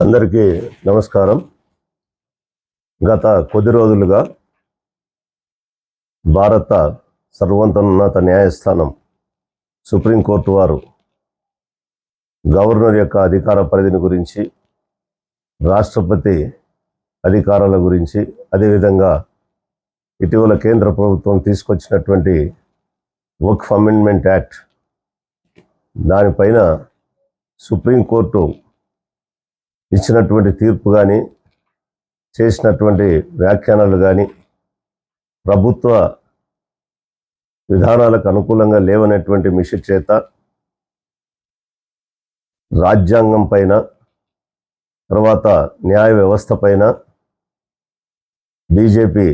అందరికీ నమస్కారం. గత కొద్ది రోజులుగా భారత సర్వోన్నత న్యాయస్థానం సుప్రీంకోర్టు వారు గవర్నర్ యొక్క అధికార పరిధిని గురించి రాష్ట్రపతి అధికారాల గురించి అదేవిధంగా ఇటీవల కేంద్ర ప్రభుత్వం తీసుకొచ్చినటువంటి వక్ఫ్ అమెండ్మెంట్ యాక్ట్ దానిపైన సుప్రీంకోర్టు ఇచ్చినటువంటి తీర్పు కానీ చేసినటువంటి వ్యాఖ్యానాలు కానీ ప్రభుత్వ విధానాలకు అనుకూలంగా లేవనటువంటి మిషి చేత రాజ్యాంగం పైన తర్వాత న్యాయ వ్యవస్థ పైన బీజేపీ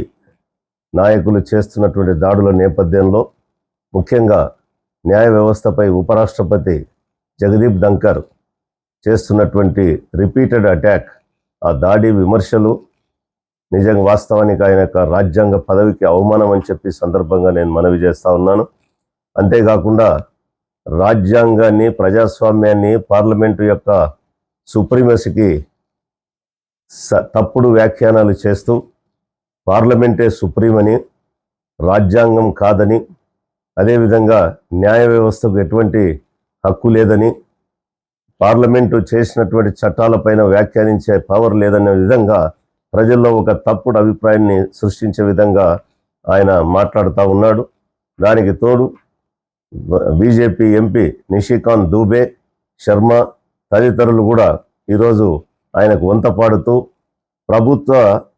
నాయకులు చేస్తున్నటువంటి దాడుల నేపథ్యంలో ముఖ్యంగా న్యాయ వ్యవస్థపై ఉపరాష్ట్రపతి జగదీప్ ధంకర్ చేస్తున్నటువంటి రిపీటెడ్ అటాక్ ఆ దాడి విమర్శలు నిజంగా వాస్తవానికి ఆయన యొక్క రాజ్యాంగ పదవికి అవమానం అని చెప్పి సందర్భంగా నేను మనవి చేస్తూ ఉన్నాను. అంతేకాకుండా రాజ్యాంగాన్ని ప్రజాస్వామ్యాన్ని పార్లమెంటు యొక్క సుప్రీమసీకి స- తప్పుడు వ్యాఖ్యానాలు చేస్తూ పార్లమెంటే సుప్రీమని రాజ్యాంగం కాదని అదేవిధంగా న్యాయ వ్యవస్థకు ఎటువంటి హక్కు లేదని పార్లమెంటు చేసినటువంటి చట్టాలపైన వ్యాఖ్యానించే పవర్ లేదనే విధంగా ప్రజల్లో ఒక తప్పుడు అభిప్రాయాన్ని సృష్టించే విధంగా ఆయన మాట్లాడుతూ ఉన్నాడు. దానికి తోడు బీజేపీ ఎంపీ నిషికాంత్ దూబే శర్మ తదితరులు కూడా ఈరోజు ఆయనకు వంత పాడుతూ ప్రభుత్వ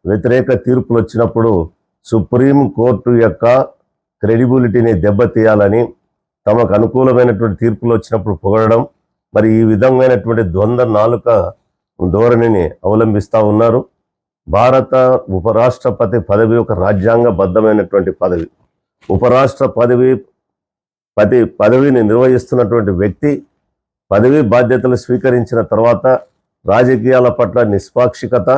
వ్యతిరేక తీర్పులు వచ్చినప్పుడు సుప్రీం కోర్టు యొక్క క్రెడిబిలిటీని దెబ్బతీయాలని తమకు అనుకూలమైనటువంటి తీర్పులు వచ్చినప్పుడు పొగడడం మరి ఈ విధమైనటువంటి ద్వంద్వ నాలుక ధోరణిని అవలంబిస్తూ ఉన్నారు. భారత ఉపరాష్ట్రపతి పదవి ఒక రాజ్యాంగబద్ధమైనటువంటి పదవి. ఉపరాష్ట్ర పదవి పది పదవిని నిర్వహిస్తున్నటువంటి వ్యక్తి పదవి బాధ్యతలు స్వీకరించిన తర్వాత రాజకీయాల పట్ల నిష్పాక్షికత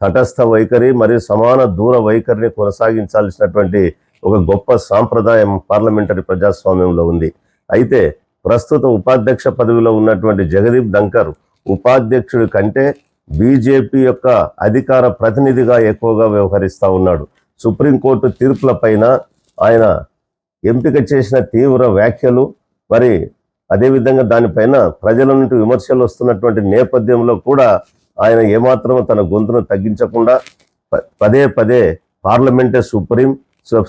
తటస్థ వైఖరి మరియు సమాన దూర వైఖరిని కొనసాగించాల్సినటువంటి ఒక గొప్ప సాంప్రదాయం పార్లమెంటరీ ప్రజాస్వామ్యంలో ఉంది. అయితే ప్రస్తుత ఉపాధ్యక్ష పదవిలో ఉన్నటువంటి జగదీప్ ధంకర్ ఉపాధ్యక్షుడి కంటే బీజేపీ యొక్క అధికార ప్రతినిధిగా ఎక్కువగా వ్యవహరిస్తూ ఉన్నాడు. సుప్రీంకోర్టు తీర్పుల పైన ఆయన ఎంపిక చేసిన తీవ్ర వ్యాఖ్యలు మరి అదేవిధంగా దానిపైన ప్రజల నుండి విమర్శలు వస్తున్నటువంటి నేపథ్యంలో కూడా ఆయన ఏమాత్రం తన గొంతును తగ్గించకుండా ప- పదే పదే పార్లమెంటే సుప్రీం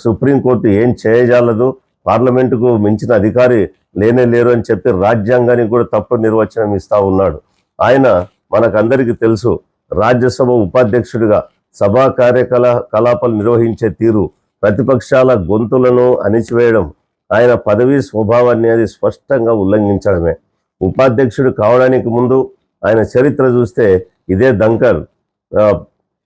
సుప్రీంకోర్టు ఏం చేయజాలదు పార్లమెంటుకు మించిన అధికారి లేనే లేరు అని చెప్పి రాజ్యాంగానికి కూడా తప్పు నిర్వచనం ఇస్తా ఉన్నాడు. ఆయన మనకందరికీ తెలుసు రాజ్యసభ ఉపాధ్యక్షుడిగా సభా కార్యకలా కలాపాలు నిర్వహించే తీరు ప్రతిపక్షాల గొంతులను అణిచివేయడం ఆయన పదవీ స్వభావాన్ని అది స్పష్టంగా ఉల్లంఘించడమే. ఉపాధ్యక్షుడు కావడానికి ముందు ఆయన చరిత్ర చూస్తే ఇదే దంకర్.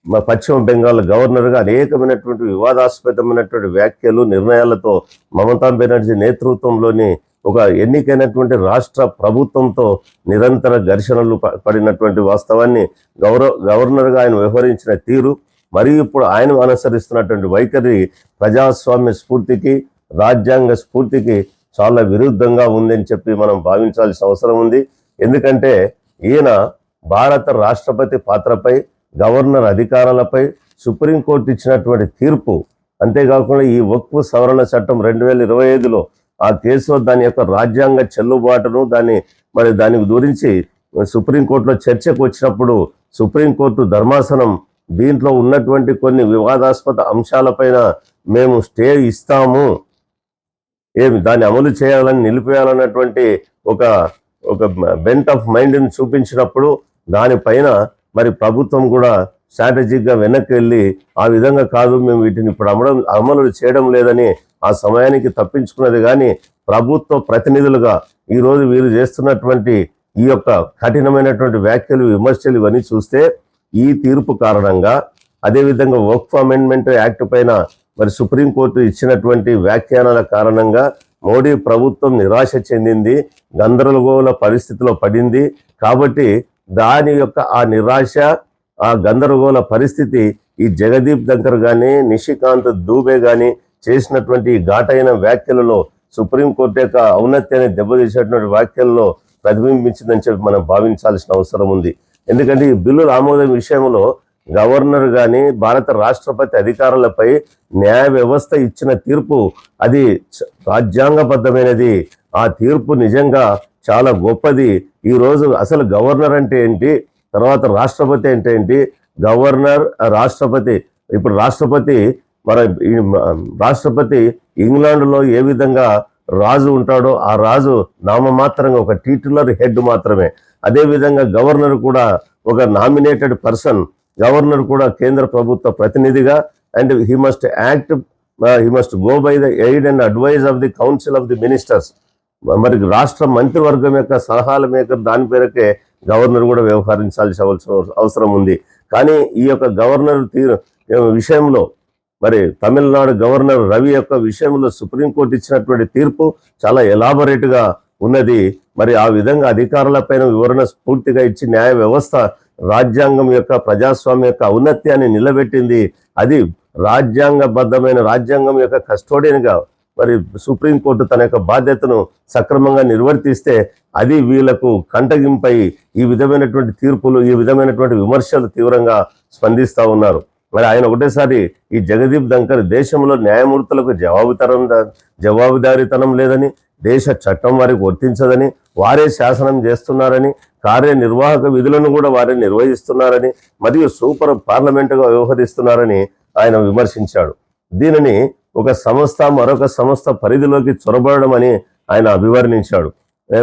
మా పశ్చిమ బెంగాల్ గవర్నర్గా అనేకమైనటువంటి వివాదాస్పదమైనటువంటి వ్యాఖ్యలు నిర్ణయాలతో మమతా బెనర్జీ నేతృత్వంలోని ఒక ఎన్నికైనటువంటి రాష్ట్ర ప్రభుత్వంతో నిరంతర ఘర్షణలు ప- పడినటువంటి వాస్తవాన్ని గౌరవ గవర్నర్గా ఆయన వ్యవహరించిన తీరు మరియు ఇప్పుడు ఆయన అనుసరిస్తున్నటువంటి వైఖరి ప్రజాస్వామ్య స్ఫూర్తికి రాజ్యాంగ స్ఫూర్తికి చాలా విరుద్ధంగా ఉందని చెప్పి మనం భావించాల్సిన అవసరం ఉంది. ఎందుకంటే ఈయన భారత రాష్ట్రపతి పాత్రపై గవర్నర్ అధికారాలపై సుప్రీంకోర్టు ఇచ్చినటువంటి తీర్పు అంతేకాకుండా ఈ వక్ఫ్ సవరణ చట్టం రెండు వేల ఇరవై ఐదులో ఆ కేసులో దాని యొక్క రాజ్యాంగ చెల్లుబాటును దాన్ని మరి దాని గురించి సుప్రీంకోర్టులో చర్చకు వచ్చినప్పుడు సుప్రీంకోర్టు ధర్మాసనం దీంట్లో ఉన్నటువంటి కొన్ని వివాదాస్పద అంశాలపైన మేము స్టే ఇస్తాము ఏమి దాన్ని అమలు చేయాలని నిలిపేయాలన్నటువంటి ఒక ఒక బెంట్ ఆఫ్ మైండ్ని చూపించినప్పుడు దానిపైన మరి ప్రభుత్వం కూడా స్ట్రాటజిక్గా వెనక్కి వెళ్ళి ఆ విధంగా కాదు మేము వీటిని ఇప్పుడు అమలు అమలు చేయడం లేదని ఆ సమయానికి తప్పించుకున్నది కానీ ప్రభుత్వ ప్రతినిధులుగా ఈరోజు వీరు చేస్తున్నటువంటి ఈ యొక్క కఠినమైనటువంటి వ్యాఖ్యలు విమర్శలు ఇవన్నీ చూస్తే ఈ తీర్పు కారణంగా అదేవిధంగా వర్క్ అమెండ్మెంట్ యాక్ట్ పైన మరి సుప్రీంకోర్టు ఇచ్చినటువంటి వ్యాఖ్యానాల కారణంగా మోడీ ప్రభుత్వం నిరాశ చెందింది గందరగోళ పరిస్థితిలో పడింది. కాబట్టి దాని యొక్క ఆ నిరాశ ఆ గందరగోళ పరిస్థితి ఈ జగదీప్ దంకర్ కానీ నిషికాంత్ దూబే కానీ చేసినటువంటి ఘాటైన వ్యాఖ్యలలో సుప్రీంకోర్టు యొక్క ఔన్నత్యాన్ని దెబ్బతీసేటువంటి వ్యాఖ్యల్లో ప్రతిబింబించిందని చెప్పి మనం భావించాల్సిన అవసరం ఉంది. ఎందుకంటే ఈ బిల్లుల ఆమోదం విషయంలో గవర్నర్ కానీ భారత రాష్ట్రపతి అధికారులపై న్యాయ వ్యవస్థ ఇచ్చిన తీర్పు అది రాజ్యాంగబద్ధమైనది. ఆ తీర్పు నిజంగా చాలా గొప్పది. ఈ రోజు అసలు గవర్నర్ అంటే ఏంటి? తర్వాత రాష్ట్రపతి అంటే ఏంటి? గవర్నర్ రాష్ట్రపతి. ఇప్పుడు రాష్ట్రపతి మన రాష్ట్రపతి ఇంగ్లాండ్లో ఏ విధంగా రాజు ఉంటాడో ఆ రాజు నామమాత్రంగా ఒక టీటులర్ హెడ్ మాత్రమే. అదేవిధంగా గవర్నర్ కూడా ఒక నామినేటెడ్ పర్సన్ గవర్నర్ కూడా కేంద్ర ప్రభుత్వ ప్రతినిధిగా. And he must act he must go by the aid and advice of the council of the ministers మరి రాష్ట్ర మంత్రివర్గం యొక్క సలహాల మేక దాని పేరకే గవర్నర్ కూడా వ్యవహరించాల్సిన అవసరం- ఉంది. కానీ ఈ యొక్క గవర్నర్ తీరు విషయంలో మరి తమిళనాడు గవర్నర్ రవి యొక్క విషయంలో సుప్రీంకోర్టు ఇచ్చినటువంటి తీర్పు చాలా ఎలాబరేట్గా ఉన్నది. మరి ఆ విధంగా అధికారులపైన వివరణ స్ఫూర్తిగా ఇచ్చి న్యాయ వ్యవస్థ రాజ్యాంగం యొక్క ప్రజాస్వామ్యం యొక్క ఔన్నత్యాన్ని నిలబెట్టింది. అది రాజ్యాంగబద్ధమైన రాజ్యాంగం యొక్క కస్టోడియన్గా మరి సుప్రీంకోర్టు తన యొక్క బాధ్యతను సక్రమంగా నిర్వర్తిస్తే అది వీళ్ళకు కంటగింపై ఈ విధమైనటువంటి తీర్పులు ఈ విధమైనటువంటి విమర్శలు తీవ్రంగా స్పందిస్తూ ఉన్నారు. మరి ఆయన ఒకటేసారి ఈ జగదీప్ ధంకర్ దేశంలో న్యాయమూర్తులకు జవాబుతరం జవాబుదారీతనం లేదని దేశ చట్టం వారికి వర్తించదని వారే శాసనం చేస్తున్నారని కార్యనిర్వాహక విధులను కూడా వారే నిర్వహిస్తున్నారని మరియు సూపర్ పార్లమెంటుగా వ్యవహరిస్తున్నారని ఆయన విమర్శించాడు. దీనిని ఒక సంస్థ మరొక సంస్థ పరిధిలోకి చొరబడడం అని ఆయన అభివర్ణించాడు.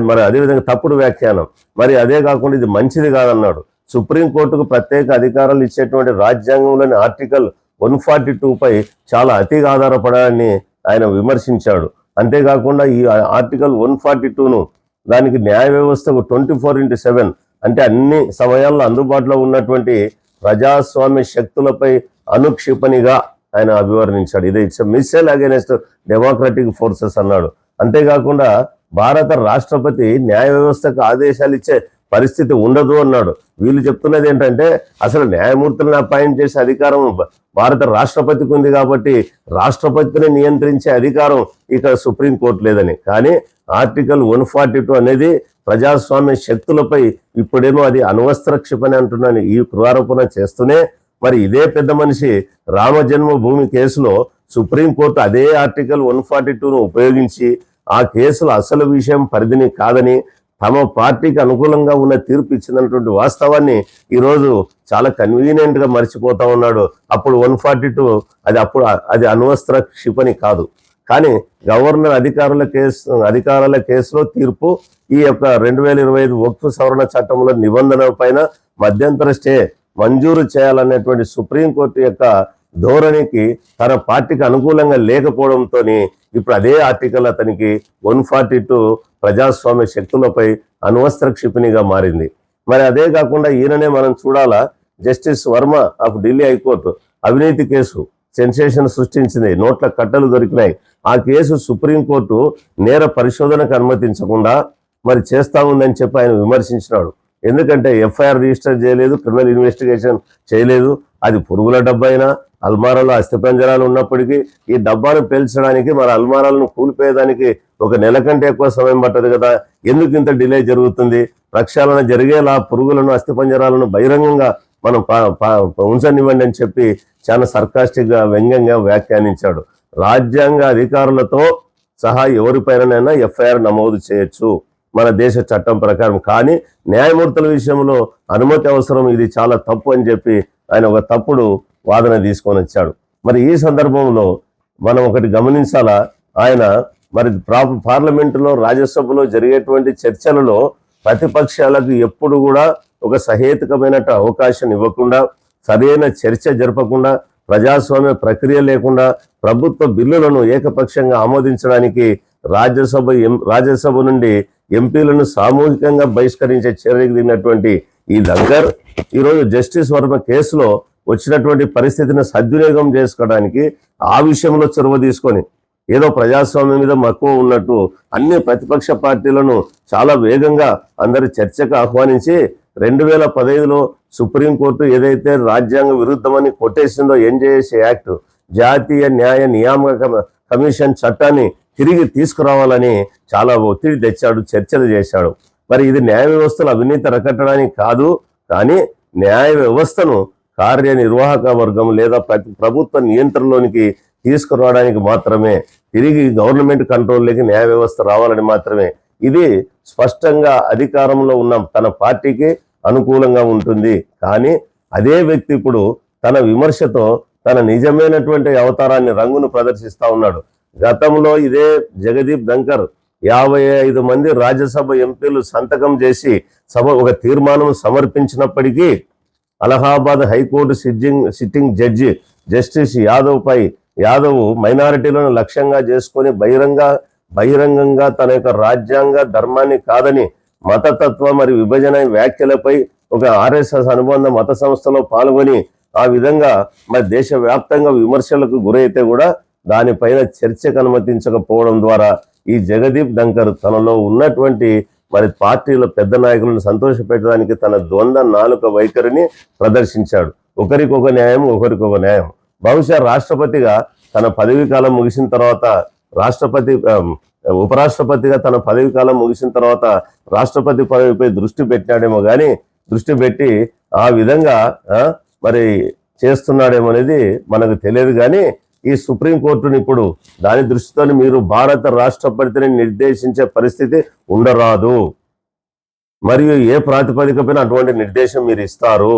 మరి అదేవిధంగా తప్పుడు వ్యాఖ్యానం. మరి అదే కాకుండా ఇది మంచిది కాదన్నాడు. సుప్రీంకోర్టుకు ప్రత్యేక అధికారాలు ఇచ్చేటువంటి రాజ్యాంగంలోని ఆర్టికల్ వన్ ఫార్టీ టూపై చాలా అతిగా ఆధారపడాలని ఆయన విమర్శించాడు. అంతేకాకుండా ఈ ఆర్టికల్ వన్ ఫార్టీ టూను దానికి న్యాయ వ్యవస్థకు ట్వంటీ ఫోర్ ఇంటూ సెవెన్ అంటే అన్ని సమయాల్లో అందుబాటులో ఉన్నటువంటి ప్రజాస్వామ్య శక్తులపై అనుక్షిపణిగా ఆయన అభివర్ణించాడు. ఇది it's missile against democratic forces అన్నాడు. అంతేకాకుండా భారత రాష్ట్రపతి న్యాయ వ్యవస్థకు ఆదేశాలు ఇచ్చే పరిస్థితి ఉండదు అన్నాడు. వీళ్ళు చెప్తున్నది ఏంటంటే అసలు న్యాయమూర్తులను అపాయింట్ చేసే అధికారం భారత రాష్ట్రపతికి ఉంది కాబట్టి రాష్ట్రపతిని నియంత్రించే అధికారం ఇక్కడ సుప్రీంకోర్టు లేదని. కానీ ఆర్టికల్ వన్ ఫార్టీ టూ అనేది ప్రజాస్వామ్య శక్తులపై ఇప్పుడేమో అది అనవస్త్ర క్షిపణి అంటున్నాను ఈ కృవారోపణ చేస్తూనే మరి ఇదే పెద్ద మనిషి రామజన్మభూమి కేసులో సుప్రీంకోర్టు అదే ఆర్టికల్ వన్ ఫార్టీ టూను ఉపయోగించి ఆ కేసులో అసలు విషయం పరిధిని కాదని తమ పార్టీకి అనుకూలంగా ఉన్న తీర్పు ఇచ్చినటువంటి వాస్తవాన్ని ఈరోజు చాలా కన్వీనియంట్గా మర్చిపోతా ఉన్నాడు. అప్పుడు వన్ ఫార్టీ టూ అది అప్పుడు అది అణ్వస్త్ర క్షిపణి కాదు. కానీ గవర్నర్ అధికారుల కేసు అధికారుల కేసులో తీర్పు ఈ యొక్క రెండు వేల ఇరవై ఐదు వక్ఫ్ సవరణ చట్టంలో నిబంధన పైన మధ్యంతర స్టే మంజూరు చేయాలనేటువంటి సుప్రీంకోర్టు యొక్క ధోరణికి తన పార్టీకి అనుకూలంగా లేకపోవడంతో ఇప్పుడు అదే ఆర్టికల్ అతనికి వన్ ఫార్టీ టూ ప్రజాస్వామ్య శక్తులపై అణ్వస్త్ర క్షిపణిగా మారింది. మరి అదే కాకుండా ఈయననే మనం చూడాలా justice Varma of Delhi high court అవినీతి కేసు సెన్సేషన్ సృష్టించింది నోట్ల కట్టలు దొరికినాయి. ఆ కేసు సుప్రీంకోర్టు నేర పరిశోధనకు అనుమతించకుండా మరి చేస్తా ఉందని చెప్పి ఆయన విమర్శించినాడు. ఎందుకంటే ఎఫ్ఐఆర్ రిజిస్టర్ చేయలేదు క్రిమినల్ ఇన్వెస్టిగేషన్ చేయలేదు. అది పురుగుల డబ్బైనా అల్మారాలో అస్థిపంజరాలు ఉన్నప్పటికీ ఈ డబ్బాను పేల్చడానికి మరి అల్మారాలను కూలిపోయేదానికి ఒక నెల కంటే ఎక్కువ సమయం పట్టదు కదా. ఎందుకు ఇంత డిలే జరుగుతుంది? ప్రక్షాళన జరిగేలా పురుగులను అస్థిపంజరాలను బహిరంగంగా మనం ఉంచనివ్వండి అని చెప్పి చాలా సర్కాస్టిక్గా వ్యంగ్యంగా వ్యాఖ్యానించాడు. రాజ్యాంగ అధికారులతో సహా ఎవరిపైననైనా ఎఫ్ఐఆర్ నమోదు చేయొచ్చు. మన దేశ చట్టం ప్రకారం. కానీ న్యాయమూర్తుల విషయంలో అనుమతి అవసరం ఇది చాలా తప్పు అని చెప్పి ఆయన ఒక తప్పుడు వాదన తీసుకొని వచ్చాడు. మరి ఈ సందర్భంలో మనం ఒకటి గమనించాలా? ఆయన మరి ప్రా- పార్లమెంటులో రాజ్యసభలో జరిగేటువంటి చర్చలలో ప్రతిపక్షాలకు ఎప్పుడు కూడా ఒక సహేతుకమైన అవకాశం ఇవ్వకుండా సరైన చర్చ జరపకుండా ప్రజాస్వామ్య ప్రక్రియ లేకుండా ప్రభుత్వ బిల్లులను ఏకపక్షంగా ఆమోదించడానికి రాజ్యసభ ఎం- రాజ్యసభ నుండి ఎంపీలను సామూహికంగా బహిష్కరించే చర్యకు దిగినటువంటి ఈ దగ్గర్ ఈరోజు జస్టిస్ వర్మ కేసులో వచ్చినటువంటి పరిస్థితిని సద్వినియోగం చేసుకోవడానికి ఆ విషయంలో చొరవ తీసుకొని ఏదో ప్రజాస్వామ్యం మీద మక్కువ ఉన్నట్టు అన్ని ప్రతిపక్ష పార్టీలను చాలా వేగంగా అందరి చర్చకు ఆహ్వానించి రెండు వేల పదహైదులో సుప్రీంకోర్టు ఏదైతే రాజ్యాంగ విరుద్ధమని కొట్టేసిందో ఎన్జేఎస్ యాక్ట్ జాతీయ న్యాయ నియామక కమిషన్ చట్టాన్ని తిరిగి తీసుకురావాలని చాలా ఒత్తిడి తెచ్చాడు చర్చలు చేశాడు. మరి ఇది న్యాయ వ్యవస్థలో అవినీతి అరకట్టడానికి కాదు కానీ న్యాయ వ్యవస్థను కార్యనిర్వాహక వర్గం లేదా ప్రతి ప్రభుత్వ నియంత్రణలోనికి తీసుకురావడానికి మాత్రమే తిరిగి గవర్నమెంట్ కంట్రోల్లోకి న్యాయ వ్యవస్థ రావాలని మాత్రమే. ఇది స్పష్టంగా అధికారంలో ఉన్న తన పార్టీకి అనుకూలంగా ఉంటుంది. కానీ అదే వ్యక్తి ఇప్పుడు తన విమర్శతో తన నిజమైనటువంటి అవతారాన్ని రంగును ప్రదర్శిస్తూ ఉన్నాడు. గతంలో ఇదే జగదీప్ ధంకర్ యాభై ఐదు మంది రాజ్యసభ ఎంపీలు సంతకం చేసి సభ ఒక తీర్మానం సమర్పించినప్పటికీ Allahabad high court sitting sitting judge justice Yadav పై యాదవ్ మైనారిటీలను లక్ష్యంగా చేసుకొని బహిరంగ బహిరంగంగా తన యొక్క రాజ్యాంగ ధర్మాన్ని కాదని మతతత్వ మరియు విభజన వ్యాఖ్యలపై ఒక ఆర్ఎస్ఎస్ అనుబంధ మత సంస్థలో పాల్గొని ఆ విధంగా మరి దేశవ్యాప్తంగా విమర్శలకు గురైతే కూడా దానిపైన చర్చకు అనుమతించకపోవడం ద్వారా ఈ జగదీప్ ధంకర్ తనలో ఉన్నటువంటి మరి పార్టీలో పెద్ద నాయకులను సంతోషపెట్టడానికి తన ద్వంద్వ నాలుక వైఖరిని ప్రదర్శించాడు. ఒకరికొక న్యాయం ఒకరికొక న్యాయం. బహుశా రాష్ట్రపతిగా తన పదవీ కాలం ముగిసిన తర్వాత రాష్ట్రపతి ఉపరాష్ట్రపతిగా తన పదవి కాలం ముగిసిన తర్వాత రాష్ట్రపతి పదవిపై దృష్టి పెట్టాడేమో కానీ దృష్టి పెట్టి ఆ విధంగా మరి చేస్తున్నాడేమో అనేది మనకు తెలియదు కానీ ఈ సుప్రీంకోర్టును ఇప్పుడు దాని దృష్టితో మీరు భారత రాష్ట్రపతిని నిర్దేశించే పరిస్థితి ఉండరాదు. మరియు ఏ ప్రాతిపదికపైన అటువంటి నిర్దేశం మీరు ఇస్తారు?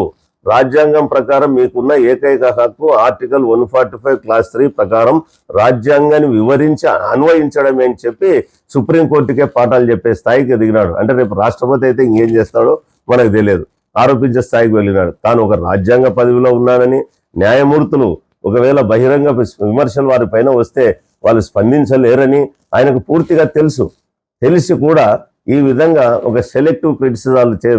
రాజ్యాంగం ప్రకారం మీకున్న ఏకైక హక్కు article one forty five clause three ప్రకారం రాజ్యాంగాన్ని వివరించి అన్వయించడమే అని చెప్పి సుప్రీంకోర్టుకే పాఠాలు చెప్పే స్థాయికి ఎదిగినాడు. అంటే రేపు రాష్ట్రపతి అయితే ఇంకేం చేస్తాడో మనకు తెలియదు. ఆరోపించే స్థాయికి వెళ్ళినాడు. తాను ఒక రాజ్యాంగ పదవిలో ఉన్నానని న్యాయమూర్తులు ఒకవేళ బహిరంగ విమర్శలు వారి పైన వస్తే వాళ్ళు స్పందించలేరని ఆయనకు పూర్తిగా తెలుసు. తెలిసి కూడా ఈ విధంగా ఒక సెలెక్టివ్ క్రిటిసిజాలు చే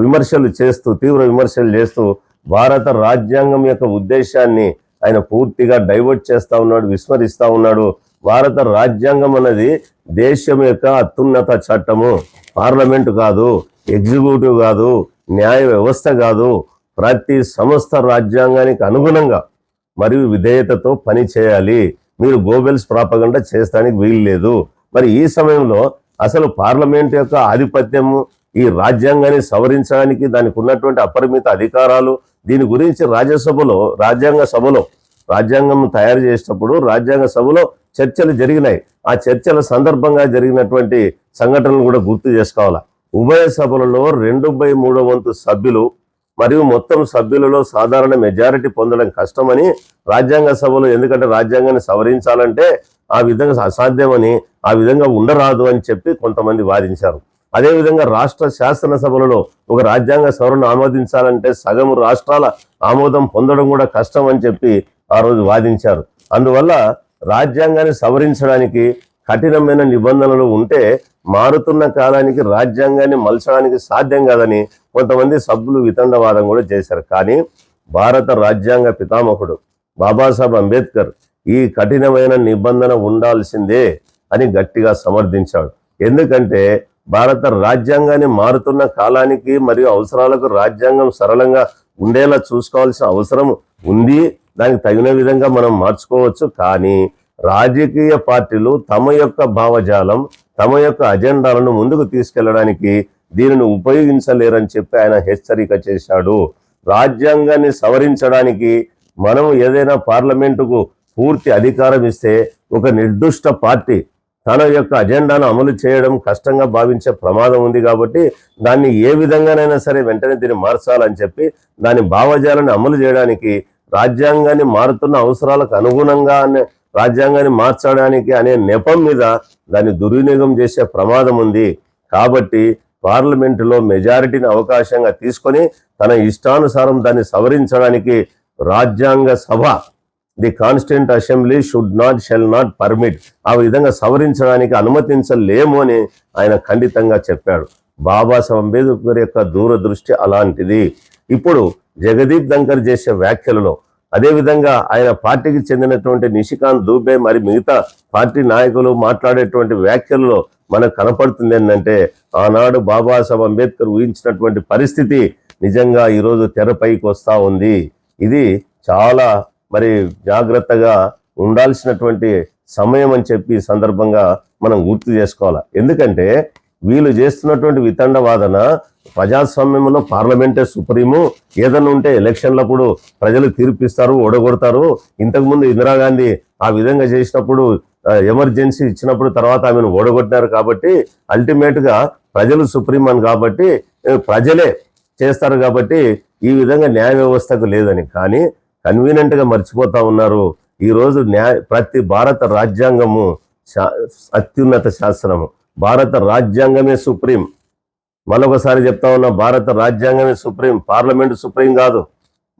విమర్శలు చేస్తూ తీవ్ర విమర్శలు చేస్తూ భారత రాజ్యాంగం యొక్క ఉద్దేశాన్ని ఆయన పూర్తిగా డైవర్ట్ చేస్తూ ఉన్నాడు విస్మరిస్తూ ఉన్నాడు. భారత రాజ్యాంగం అన్నది దేశం యొక్క అత్యున్నత చట్టము. పార్లమెంటు కాదు ఎగ్జిక్యూటివ్ కాదు న్యాయ వ్యవస్థ కాదు. ప్రతి సంస్థ రాజ్యాంగానికి అనుగుణంగా మరియు విధేయతతో పని చేయాలి. మీరు గోబెల్స్ ప్రాపగండ చేస్తానికి వీలు లేదు మరి ఈ సమయంలో అసలు పార్లమెంట్ యొక్క ఆధిపత్యము ఈ రాజ్యాంగాన్ని సవరించడానికి దానికి ఉన్నటువంటి అపరిమిత అధికారాలు దీని గురించి రాజ్యసభలో రాజ్యాంగ సభలో రాజ్యాంగం తయారు చేసేటప్పుడు రాజ్యాంగ సభలో చర్చలు జరిగినాయి. ఆ చర్చల సందర్భంగా జరిగినటువంటి సంఘటనలు కూడా గుర్తు చేసుకోవాలా. ఉభయ సభలలో రెండు బై మూడో వంతు సభ్యులు మరియు మొత్తం సభ్యులలో సాధారణ మెజారిటీ పొందడం కష్టమని రాజ్యాంగ సభలో ఎందుకంటే రాజ్యాంగాన్ని సవరించాలంటే ఆ విధంగా అసాధ్యమని ఆ విధంగా ఉండరాదు అని చెప్పి కొంతమంది వాదించారు. అదేవిధంగా రాష్ట్ర శాసనసభలలో ఒక రాజ్యాంగ సవరణ ఆమోదించాలంటే సగం రాష్ట్రాల ఆమోదం పొందడం కూడా కష్టం అని చెప్పి ఆ రోజు వాదించారు. అందువల్ల రాజ్యాంగాన్ని సవరించడానికి కఠినమైన నిబంధనలు ఉంటే మారుతున్న కాలానికి రాజ్యాంగాన్ని మలచడానికి సాధ్యం కాదని కొంతమంది సభ్యులు వితండవాదం కూడా చేశారు. కానీ భారత రాజ్యాంగ పితామహుడు బాబాసాహెబ్ అంబేద్కర్ ఈ కఠినమైన నిబంధన ఉండాల్సిందే అని గట్టిగా సమర్థించాడు. ఎందుకంటే భారత రాజ్యాంగాన్ని మారుతున్న కాలానికి మరియు అవసరాలకు రాజ్యాంగం సరళంగా ఉండేలా చూసుకోవాల్సిన అవసరం ఉంది. దానికి తగిన విధంగా మనం మార్చుకోవచ్చు. కానీ రాజకీయ పార్టీలు తమ యొక్క భావజాలం తమ యొక్క అజెండాలను ముందుకు తీసుకెళ్ళడానికి దీనిని ఉపయోగించలేరని చెప్పి ఆయన హెచ్చరిక చేశాడు. రాజ్యాంగాన్ని సవరించడానికి మనం ఏదైనా పార్లమెంటుకు పూర్తి అధికారం ఇస్తే ఒక నిర్దిష్ట పార్టీ తన యొక్క అజెండాను అమలు చేయడం కష్టంగా భావించే ప్రమాదం ఉంది కాబట్టి దాన్ని ఏ విధంగానైనా సరే వెంటనే దీన్ని మార్చాలని చెప్పి దాని భావజాలను అమలు చేయడానికి రాజ్యాంగాన్ని మారుతున్న అవసరాలకు అనుగుణంగా అనే రాజ్యాంగాన్ని మార్చడానికి అనే నెపం మీద దాన్ని దుర్వినియోగం చేసే ప్రమాదం ఉంది. కాబట్టి పార్లమెంటులో మెజారిటీని అవకాశంగా తీసుకొని తన ఇష్టానుసారం దాన్ని సవరించడానికి రాజ్యాంగ సభ the constituent assembly should not shall not permit ఆ విధంగా సవరించడానికి అనుమతించలేము అని ఆయన ఖండితంగా చెప్పాడు. బాబాసాహెబ్ అంబేద్కర్ యొక్క దూరదృష్టి అలాంటిది. ఇప్పుడు జగదీప్ ధంకర్ చేసే వ్యాఖ్యలలో అదేవిధంగా ఆయన పార్టీకి చెందినటువంటి నిషికాంత్ దూబే మరి మిగతా పార్టీ నాయకులు మాట్లాడేటువంటి వ్యాఖ్యల్లో మనకు కనపడుతుంది ఏంటంటే ఆనాడు బాబాసాహెబ్ అంబేద్కర్ ఊహించినటువంటి పరిస్థితి నిజంగా ఈరోజు తెరపైకి వస్తూ ఉంది. ఇది చాలా మరి జాగ్రత్తగా ఉండాల్సినటువంటి సమయం అని చెప్పి సందర్భంగా మనం గుర్తు చేసుకోవాలి. ఎందుకంటే వీళ్ళు చేస్తున్నటువంటి వితండ వాదన ప్రజాస్వామ్యంలో పార్లమెంటే సుప్రీము. ఏదన్నా ఉంటే ఎలక్షన్లప్పుడు ప్రజలు తీర్పిస్తారు ఓడగొడతారు. ఇంతకుముందు ఇందిరాగాంధీ ఆ విధంగా చేసినప్పుడు ఎమర్జెన్సీ ఇచ్చినప్పుడు తర్వాత ఆమెను ఓడగొట్టినారు కాబట్టి అల్టిమేట్గా ప్రజలు సుప్రీం అని కాబట్టి ప్రజలే చేస్తారు కాబట్టి ఈ విధంగా న్యాయ వ్యవస్థకు లేదని. కానీ కన్వీనెంట్గా మర్చిపోతూ మర్చిపోతా ఉన్నారు. ఈరోజు న్యాయ ప్రతి భారత రాజ్యాంగము శా- అత్యున్నత శాసనము. భారత రాజ్యాంగమే సుప్రీం. మరొకసారి చెప్తా ఉన్నా భారత రాజ్యాంగమే సుప్రీం పార్లమెంట్ సుప్రీం కాదు.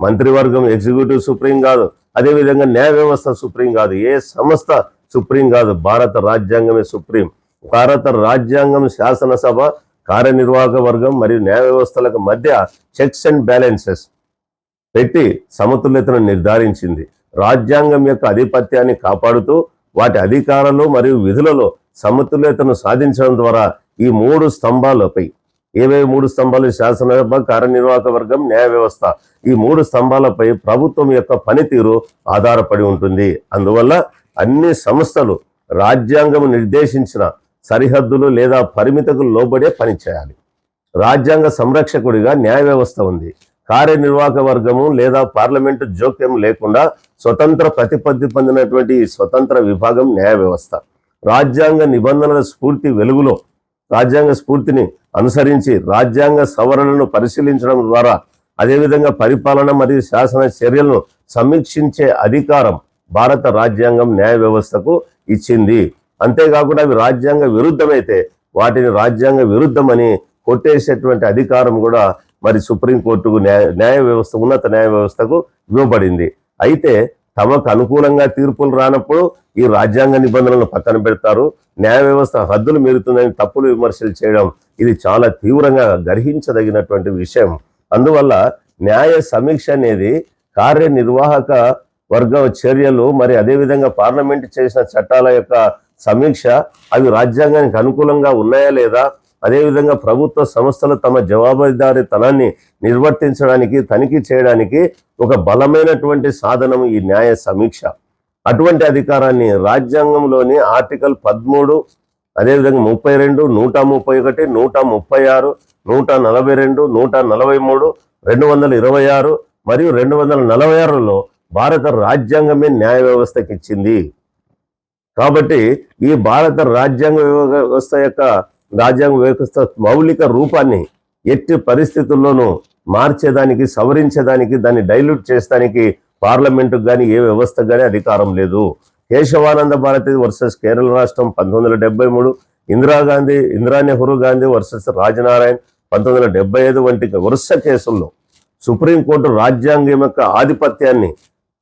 మంత్రివర్గం ఎగ్జిక్యూటివ్ సుప్రీం కాదు. అదేవిధంగా న్యాయ వ్యవస్థ సుప్రీం కాదు. ఏ సంస్థ సుప్రీం కాదు. భారత రాజ్యాంగమే సుప్రీం. భారత రాజ్యాంగం శాసనసభ కార్యనిర్వాహక వర్గం మరియు న్యాయ వ్యవస్థలకు మధ్య చెక్స్ అండ్ బ్యాలెన్సెస్ పెట్టి సమతుల్యతను నిర్ధారించింది. రాజ్యాంగం యొక్క ఆధిపత్యాన్ని కాపాడుతూ వాటి అధికారాలు మరియు విధులలో సమతుల్యతను సాధించడం ద్వారా ఈ మూడు స్తంభాలపై ఏవే మూడు స్తంభాలు శాసనసభ కార్యనిర్వాహక వర్గం న్యాయ వ్యవస్థ. ఈ మూడు స్తంభాలపై ప్రభుత్వం యొక్క పనితీరు ఆధారపడి ఉంటుంది. అందువల్ల అన్ని సంస్థలు రాజ్యాంగం నిర్దేశించిన సరిహద్దులు లేదా పరిమితకు లోబడే పనిచేయాలి రాజ్యాంగ సంరక్షకుడిగా న్యాయ వ్యవస్థ ఉంది. కార్యనిర్వాహక వర్గము లేదా పార్లమెంటు జోక్యం లేకుండా స్వతంత్ర ప్రతిపత్తి పొందినటువంటి ఈ స్వతంత్ర విభాగం న్యాయ వ్యవస్థ. రాజ్యాంగ నిబంధనల స్ఫూర్తి వెలుగులో రాజ్యాంగ స్ఫూర్తిని అనుసరించి రాజ్యాంగ సవరణను పరిశీలించడం ద్వారా అదేవిధంగా పరిపాలన మరియు శాసన చర్యలను సమీక్షించే అధికారం భారత రాజ్యాంగం న్యాయ వ్యవస్థకు ఇచ్చింది. అంతేకాకుండా అవి రాజ్యాంగ విరుద్ధమైతే వాటిని రాజ్యాంగ విరుద్ధమని కొట్టేసేటువంటి అధికారం కూడా మరి సుప్రీంకోర్టుకు న్యాయ న్యాయ వ్యవస్థ ఉన్నత న్యాయ వ్యవస్థకు ఇవ్వబడింది. అయితే తమకు అనుకూలంగా తీర్పులు రానప్పుడు ఈ రాజ్యాంగ నిబంధనలను పక్కన పెడతారు. న్యాయ వ్యవస్థ హద్దులు మీరుతుందని తప్పులు విమర్శలు చేయడం ఇది చాలా తీవ్రంగా గర్హించదగినటువంటి విషయం. అందువల్ల న్యాయ సమీక్ష అనేది కార్యనిర్వాహక వర్గ చర్యలు మరి అదేవిధంగా పార్లమెంట్ చేసిన చట్టాల యొక్క సమీక్ష అవి రాజ్యాంగానికి అనుకూలంగా ఉన్నాయా లేదా అదేవిధంగా ప్రభుత్వ సంస్థలు తమ జవాబుదారీతనాన్ని నిర్వర్తించడానికి తనిఖీ చేయడానికి ఒక బలమైనటువంటి సాధనం ఈ న్యాయ సమీక్ష. అటువంటి అధికారాన్ని రాజ్యాంగంలోని ఆర్టికల్ పదమూడు అదేవిధంగా ముప్పై రెండు నూట ముప్పై ఒకటి నూట ముప్పై ఆరు నూట నలభై రెండు నూట నలభై మూడు రెండు వందల ఇరవై ఆరు మరియు రెండు వందల నలభై ఆరులో భారత రాజ్యాంగమే న్యాయ వ్యవస్థకి ఇచ్చింది కాబట్టి ఈ భారత రాజ్యాంగ వ్యవస్థ యొక్క రాజ్యాంగం వ్యవస్థ మౌలిక రూపాన్ని ఎట్టి పరిస్థితుల్లోనూ మార్చేదానికి సవరించేదానికి దాన్ని డైల్యూట్ చేసేదానికి పార్లమెంటుకు కానీ ఏ వ్యవస్థకు కానీ అధికారం లేదు. కేశవానంద భారతి వర్సెస్ కేరళ రాష్ట్రం పంతొమ్మిది వందల మూడు ఇందిరాగాంధీ ఇందిరా నెహ్రూ గాంధీ వర్సెస్ రాజనారాయణ్ పంతొమ్మిది వందల డెబ్బై ఐదు వంటి వరుస కేసుల్లో సుప్రీంకోర్టు రాజ్యాంగం యొక్క ఆధిపత్యాన్ని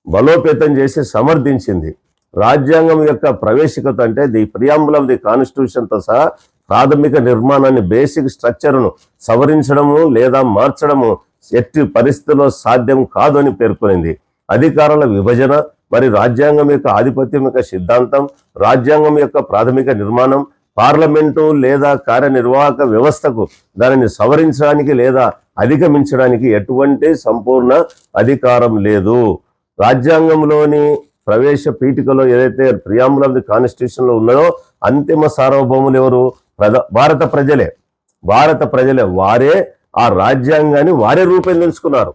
బలోపేతం చేసి సమర్థించింది. రాజ్యాంగం యొక్క ప్రవేశికత అంటే ది ప్రియాంబుల్ ఆఫ్ ది కాన్స్టిట్యూషన్తో సహా ప్రాథమిక నిర్మాణాన్ని బేసిక్ స్ట్రక్చర్ను సవరించడము లేదా మార్చడము ఎట్టి పరిస్థితుల్లో సాధ్యం కాదు అని పేర్కొనింది. అధికారాల విభజన మరి రాజ్యాంగం యొక్క ఆధిపత్యం యొక్క సిద్ధాంతం రాజ్యాంగం యొక్క ప్రాథమిక నిర్మాణం పార్లమెంటు లేదా కార్యనిర్వాహక వ్యవస్థకు దానిని సవరించడానికి లేదా అధిగమించడానికి ఎటువంటి సంపూర్ణ అధికారం లేదు. రాజ్యాంగంలోని ప్రవేశ పీఠికలో ఏదైతే ప్రియాంబుల్ ఆఫ్ ది కాన్స్టిట్యూషన్లో ఉన్నదో అంతిమ సార్వభౌములు ఎవరు? ప్రజ భారత ప్రజలే భారత ప్రజలే వారే ఆ రాజ్యాంగాన్ని వారే రూపొందించుకున్నారు.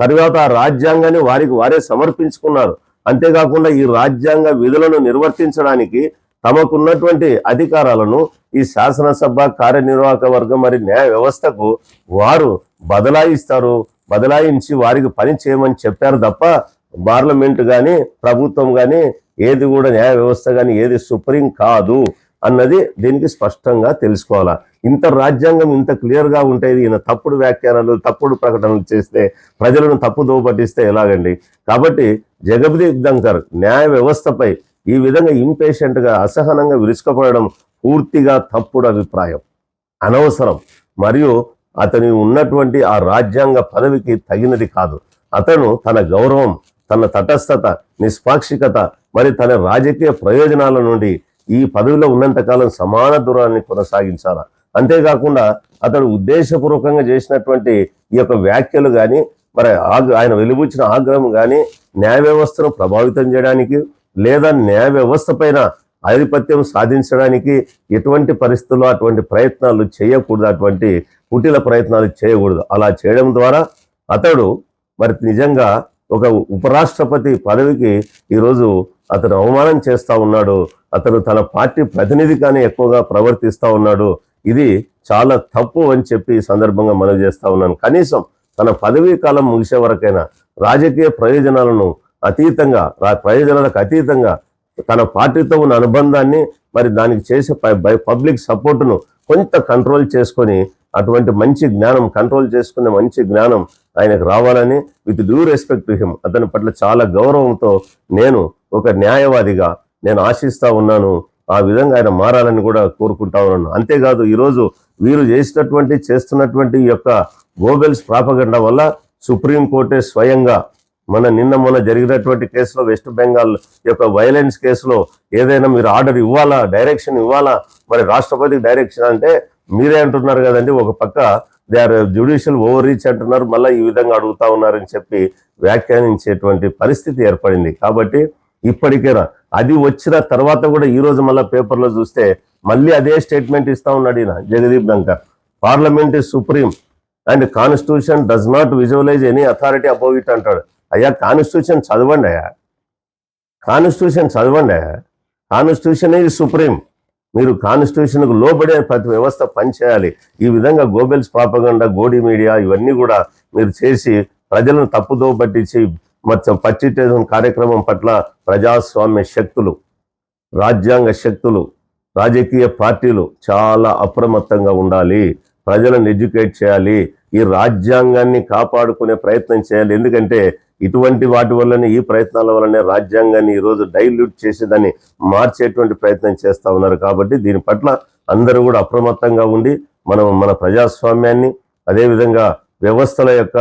తర్వాత ఆ రాజ్యాంగాన్ని వారికి వారే సమర్పించుకున్నారు. అంతేకాకుండా ఈ రాజ్యాంగ విధులను నిర్వర్తించడానికి తమకున్నటువంటి అధికారాలను ఈ శాసనసభ కార్యనిర్వాహక వర్గం మరి న్యాయ వ్యవస్థకు వారు బదలాయిస్తారు. బదలాయించి వారికి పని చేయమని చెప్పారు తప్ప పార్లమెంట్ కానీ ప్రభుత్వం కానీ ఏది కూడా న్యాయ వ్యవస్థ కానీ ఏది సుప్రీం కాదు. అన్నది దీనికి స్పష్టంగా తెలుసుకోవాలా. ఇంత రాజ్యాంగం ఇంత క్లియర్గా ఉంటే ఈయన తప్పుడు వ్యాఖ్యానాలు తప్పుడు ప్రకటనలు చేస్తే ప్రజలను తప్పు పట్టిస్తే ఎలాగండి? కాబట్టి జగదీప్ దంకర్ న్యాయ వ్యవస్థపై ఈ విధంగా ఇంపేషెంట్గా అసహనంగా విరుచుకుపడడం పూర్తిగా తప్పుడు అభిప్రాయం. అనవసరం. మరియు అతని ఉన్నటువంటి ఆ రాజ్యాంగ పదవికి తగినది కాదు. అతను తన గౌరవం తన తటస్థత నిష్పాక్షికత మరి తన రాజకీయ ప్రయోజనాల నుండి ఈ పదవిలో ఉన్నంతకాలం సమాన దూరాన్ని కొనసాగించాలా? అంతేకాకుండా అతడు ఉద్దేశపూర్వకంగా చేసినటువంటి ఈ యొక్క వ్యాఖ్యలు కానీ మరి ఆయన వెలుబుచ్చిన ఆగ్రహం కానీ న్యాయ వ్యవస్థను ప్రభావితం చేయడానికి లేదా న్యాయ వ్యవస్థ పైన ఆధిపత్యం సాధించడానికి ఎటువంటి పరిస్థితుల్లో అటువంటి ప్రయత్నాలు చేయకూడదు అటువంటి కుటిల ప్రయత్నాలు చేయకూడదు. అలా చేయడం ద్వారా అతడు మరి నిజంగా ఒక ఉపరాష్ట్రపతి పదవికి ఈరోజు అతను అవమానం చేస్తూ ఉన్నాడు. అతను తన పార్టీ ప్రతినిధి కానీ ఎక్కువగా ప్రవర్తిస్తూ ఉన్నాడు. ఇది చాలా తప్పు అని చెప్పి ఈ సందర్భంగా మనవి చేస్తూ ఉన్నాను. కనీసం తన పదవీ కాలం ముగిసే వరకైనా రాజకీయ ప్రయోజనాలను అతీతంగా రా- ప్రయోజనాలకు అతీతంగా తన పార్టీతో ఉన్న అనుబంధాన్ని మరి దానికి చేసే బై- పబ్లిక్ సపోర్టును కొంత కంట్రోల్ చేసుకొని అటువంటి మంచి జ్ఞానం కంట్రోల్ చేసుకునే మంచి జ్ఞానం ఆయనకు రావాలని with due respect to him అతని పట్ల చాలా గౌరవంతో నేను ఒక న్యాయవాదిగా నేను ఆశిస్తూ ఉన్నాను ఆ విధంగా ఆయన మారాలని కూడా కోరుకుంటా ఉన్నాను. అంతేకాదు ఈరోజు వీరు చేసినటువంటి చేస్తున్నటువంటి ఈ యొక్క గోబెల్స్ ప్రాపగండ వల్ల సుప్రీంకోర్టే స్వయంగా మన నిన్న మొన్న జరిగినటువంటి కేసులో వెస్ట్ బెంగాల్ యొక్క వైలెన్స్ కేసులో ఏదైనా మీరు ఆర్డర్ ఇవ్వాలా డైరెక్షన్ ఇవ్వాలా? మరి రాష్ట్రపతికి డైరెక్షన్ అంటే మీరే అంటున్నారు కదండి ఒక పక్క they are judicial overreach అంటున్నారు మళ్ళీ ఈ విధంగా అడుగుతా ఉన్నారని చెప్పి వ్యాఖ్యానించేటువంటి పరిస్థితి ఏర్పడింది. కాబట్టి ఇప్పటికైనా అది వచ్చిన తర్వాత కూడా ఈ రోజు మళ్ళీ పేపర్లో చూస్తే మళ్ళీ అదే స్టేట్మెంట్ ఇస్తా ఉన్నాడు ఈయన Jagdeep Dhankhar parliament is supreme and constitution does not visualise any authority above it అంటాడు. అయ్యా కాన్స్టిట్యూషన్ చదవండి అయ్యా. కాన్స్టిట్యూషన్ చదవండి అయ్యా. కాన్స్టిట్యూషన్ ఈజ్ సుప్రీం మీరు కాన్స్టిట్యూషన్కు లోబడే ప్రతి వ్యవస్థ పనిచేయాలి. ఈ విధంగా గోబెల్స్ పాపగండ గోడి మీడియా ఇవన్నీ కూడా మీరు చేసి ప్రజలను తప్పుదో పట్టించి మొత్తం పచ్చిటేజం కార్యక్రమం పట్ల ప్రజాస్వామ్య శక్తులు రాజ్యాంగ శక్తులు రాజకీయ పార్టీలు చాలా అప్రమత్తంగా ఉండాలి. ప్రజలను ఎడ్యుకేట్ చేయాలి. ఈ రాజ్యాంగాన్ని కాపాడుకునే ప్రయత్నం చేయాలి. ఎందుకంటే ఇటువంటి వాటి వల్లనే ఈ ప్రయత్నాల వల్లనే రాజ్యాంగాన్ని ఈరోజు డైల్యూట్ చేసేదాన్ని మార్చేటువంటి ప్రయత్నం చేస్తూ ఉన్నారు. కాబట్టి దీని పట్ల అందరూ కూడా అప్రమత్తంగా ఉండి మనం మన ప్రజాస్వామ్యాన్ని అదేవిధంగా వ్యవస్థల యొక్క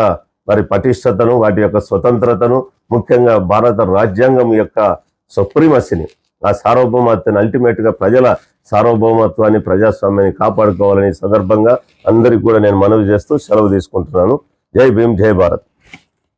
వారి పటిష్టతను వాటి యొక్క స్వతంత్రతను ముఖ్యంగా భారత రాజ్యాంగం యొక్క సుప్రీమసిని ఆ సార్వభౌమత్వాన్ని అల్టిమేట్గా ప్రజల సార్వభౌమత్వాన్ని ప్రజాస్వామ్యాన్ని కాపాడుకోవాలని సందర్భంగా అందరికీ కూడా నేను మనవి చేస్తూ సెలవు తీసుకుంటున్నాను. జై భీమ్ జై భారత్.